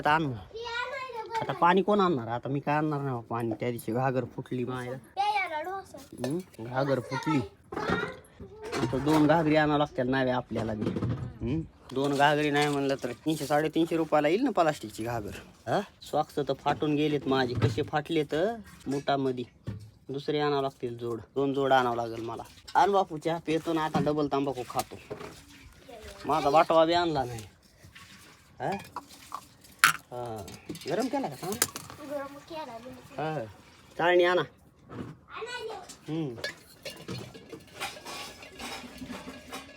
तर आणू आता पाणी कोण आणणार? आता मी काय आणणार नाही बा पाणी? त्या दिवशी घागर फुटली माझ्या घागर फुटली. आता दोन घागरी आणावं लागतील नावे आपल्याला बी. दोन घागरी नाही म्हणलं तर तीनशे साडेतीनशे रुपयाला येईल ना प्लास्टिकची घागर? हा? सॉक्स तर फाटून गेलेत माझे. कसे फाटले तर मुठामध्ये. दुसरे आणावं लागतील जोड. दोन जोड आणावं लागेल मला. आण बापू चहा पितो ना आता डबल तांबाखू खातो. माझा वाटवा बी आणला नाही. हा? हा. गरम केला का चांगला हा. चाळणी आणा. हम्म.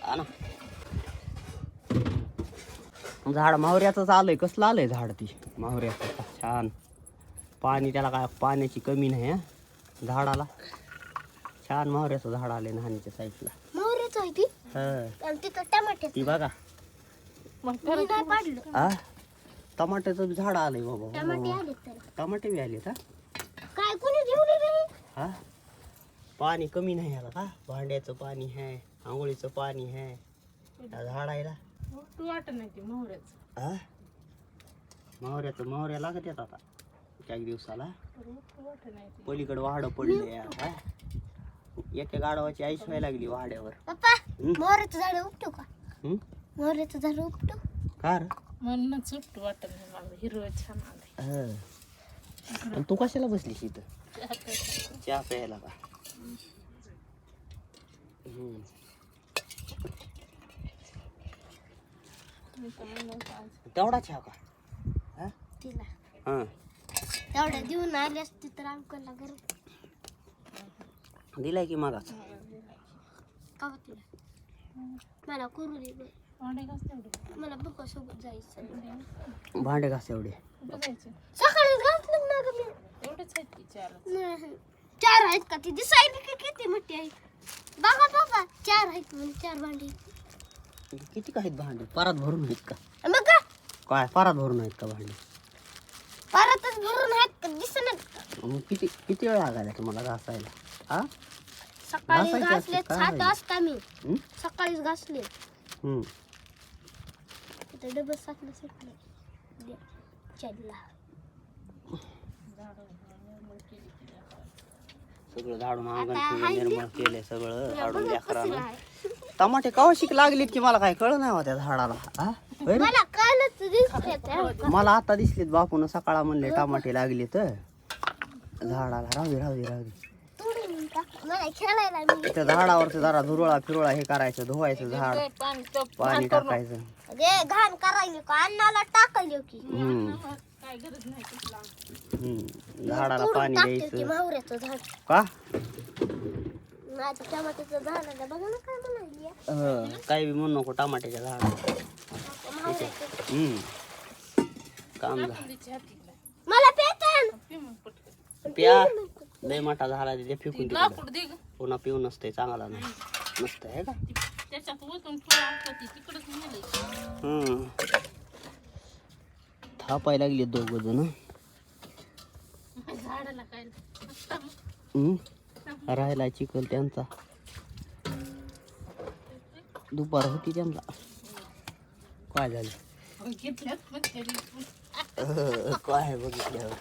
आणा. झाड मावऱ्याचंच आलंय. कसलं आलंय झाड ती? मावऱ्याचं. छान. पाणी त्याला काय पाण्याची कमी नाही हा. झाडाला. छान मावऱ्याचं झाड आलंय नहानीच्या साईडला. मोहरीच आहे ती? हा. आणि तिथं टमाटे ती बघा. मी नाही पाडलं. आ? टमाट्याचं बी झाड आलंय टमाटे बाबा आले टमाटे बी आले का काय कोणी ठेवले रे हा? पाणी कमी नाही ह्याला का? भांड्याचं पाणी आहे आंघोळीचं पाणी आहे. या झाडायला तू वाटत नाही ते मोहऱ्याचं. हा? मावऱ्याचं मावऱ्या लागत येत आता. एक दिवसाला. वाटत नाही ते. पलीकडे वाहड पडले यार हा? एका गाडवाची आईश व्हायला लागली वाड्यावर. पप्पा? मोहरीचं झाड उपटू का? हम्म? मोहरीचं झाड उपटू? का रे म्हणूनच सुट्ट वाटत नाही मला हिरवं छान आलंय. हा. आणि तू कशाला बसलीस इथं? चहा प्यायला का हम्म. मी तर म्हणलं होतं आज तेवढा चहा का? हा? तिला. हा. तेवढ्या देऊन आली असती तर अंकलला गरम दिलाय की मागाच? का बा तिला? मला करू दे. भांडे घास तेवढे मला बघा सोबत जायचं भांडे घास एवढे. सकाळी घातलं ना मी. एवढेच आहेत की चार नाही. चार आहेत का? ती दिसायला की किती मोठी आहे? बघा बघा. चार आहेत म्हणजे चार भांडी. किती काय आहेत भांडे? पारात भरून आहेत का? मग काय पारात भरून आहेत का भांडे? परतच भरून आहेत का? दिसणार मग किती किती वेळ लागायला तुम्हाला घासायला? हा? सकाळी घासले सात? वाजता मी? सकाळीच घासले. हम्म. तिथं डबल साखलं सुटलं चल्ला सगळं झाडून अंगण आता केलं हाय निर्मळ केले सगळं झाडून लेकरानं. टमाटे कवा शिक लागलीत की मला काय कळ नाही हो त्या झाडाला? हा? होय? मला कालच दिसत मला आता दिसलीत बापून सकाळा म्हणले टमाटे लागले तर झाडाला राहू दे राहू दे राहू दे. मला खेळायला मी त्या झाडावरचं जरा धुरळा फिरोळा हे करायचं धुवायचं झाड. पाणी टप पाणी टाकायचं. जे घाण करायला का? अन्नाला टाकायला की. हम्म. काय गरज नाही कुठला हम्म. झाडाला तोडून पाणी की द्यायचं झाड. का? माझं टमाट्याचं झाड आहे बघा ना काय म्हणाली अं, काही बी म्हणू नको टमाट्याच्या झाड. काम झालं. मला पेटन प्या. लय मोठा झाला तिथे फेकून लाकूड दे ग. पुन्हा पिऊ नसते चांगला नाही. नसतं आहे का? त्याच्यात ओतून तिकडच हम्म. थापाय लागले दोघ जण. झाडाला काय हम्म. राहायला चिखल त्यांचा. दुपार होती त्यांना. काय झालं? घेतल्यात पण तरी अह, काय बघितल्यावर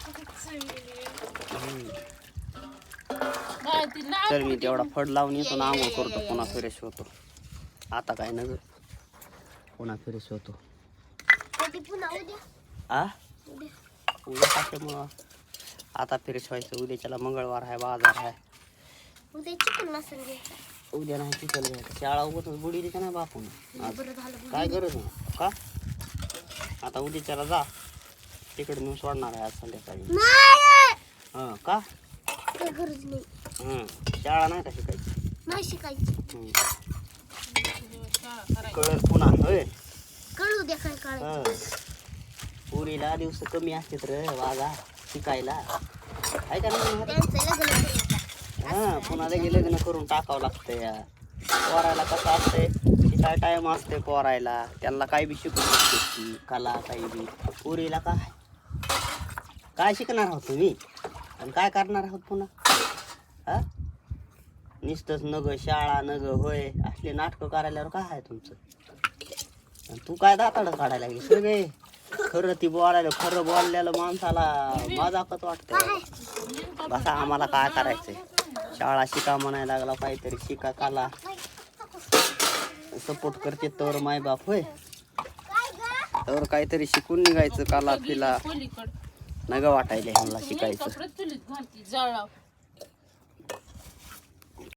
तर मी तेवढा फड लावून येतो ना आंघोळ करतो पुन्हा फ्रेश होतो आता काय नग पुन्हा फ्रेश होतो आ? उद्या. कशामुळं आता फ्रेश व्हायचं उद्याच्याला मंगळवार आहे बाजार आहे. उद्या चिकन नाही चिखल घ्यायचं. शाळा उगत बुडी का नाही बापून. काय गरज नाही का? आता उद्याच्याला जा. तिकडे मी सोडणार आहे आज संध्याकाळी. हां का? गरज नाही. शाळा नाही का शिकायची? नाही शिकायची. हं. कळल पुन्हा होय? कळू द्या काय काढायचं हं. पुरीला दिवस कमी असतात रे वागा शिकायला. आहे का नाही? त्यांचं लग्न करायचं हा पुन्हा लगे लग्न करून टाकावं लागतं या पोरायला कसं असतंय? शिकाय टाइम असते पोरायला. त्यांना काय बी शिकू शकते ती कला काही बी. पुरीला काय? काय शिकणार आहोत तुम्ही? पण काय करणार आहोत पुन्हा? हा? नुसतंच नग शाळा नग होय. असले नाटकं करायल्यावर काय आहे तुमचं? आणि तू काय दाताड काढायला लागली? सगळे खरं ती बोलायला खरं बोललेलं माणसाला मजाकच वाटतं बसा आम्हाला काय करायचंय? शाळा शिका म्हणायला लागला काहीतरी शिका काला. सपोर्ट करते तर माय बाप होय. तर काहीतरी शिकून निघायचं काला फिला. नग वाटायला ह्यांना शिकायचं.